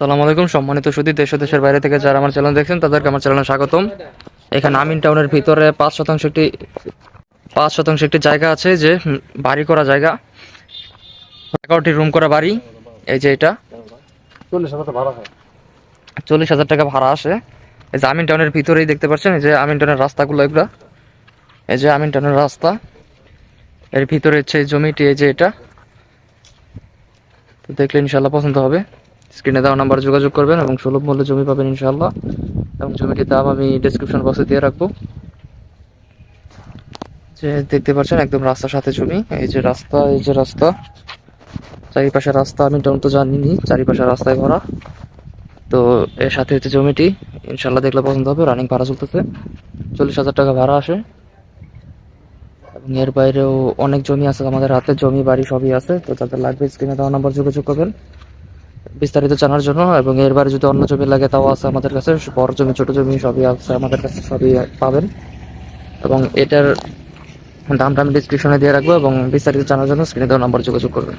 সালাম আলাইকুম সম্মানিত সুদী দেশ দেশের বাইরে থেকে যারা আমার চ্যানেল দেখছেন তাদেরকে আমার চ্যানেলে স্বাগতম। এখানে আমিন টাউনের ভিতরে পাঁচ শতাংশ একটি পাঁচ শতাংশ একটি জায়গা আছে যে বাড়ি করা জায়গা। এগারোটি রুম করা বাড়ি এই যে এটা। চল্লিশ হাজার টাকা ভাড়া আসে। এই যে আমিন টাউনের ভিতরেই দেখতে পাচ্ছেন এই যে আমিন টাউনের রাস্তাগুলো এগুলা। এই যে আমিন টাউনের রাস্তা। এর ভিতরে হচ্ছে এই জমিটি এই যে এটা। তো দেখলে ইনশাল্লাহ পছন্দ হবে। স্ক্রিনে দেওয়া নাম্বার যোগাযোগ করবেন এবং সুলভ মূল্যে জমি পাবেন ইনশাল্লাহ এবং জমিটির দাম আমি ডিসক্রিপশন বক্সে দিয়ে রাখব। যে দেখতে পাচ্ছেন, একদম রাস্তার সাথে জমি। এই যে রাস্তা, এই যে রাস্তা। চারিপাশে রাস্তা আমি তো জানিনি চারিপাশে রাস্তায় ভরা। তো এর সাথে হচ্ছে জমিটি। ইনশাল্লাহ দেখলে পছন্দ হবে রানিং ভাড়া চলতেছে। চল্লিশ হাজার টাকা ভাড়া আসে। এবং এর বাইরেও অনেক জমি আছে আমাদের হাতে, জমি, বাড়ি সবই আছে। তো তাদের লাগবে স্ক্রিনে দেওয়া নাম্বার যোগাযোগ করবেন। বিস্তারিত জানার জন্য এবং এরবার যদি অন্য জমি লাগে, তাও আছে আমাদের কাছে। বড় জমি, ছোট জমি সবই আছে আমাদের কাছে, সবই পাবেন। এবং এটার দামটা আমি ডিসক্রিপশনে দিয়ে রাখব এবং বিস্তারিত জানার জন্য স্ক্রিনে দেওয়া নাম্বার যোগাযোগ করবেন।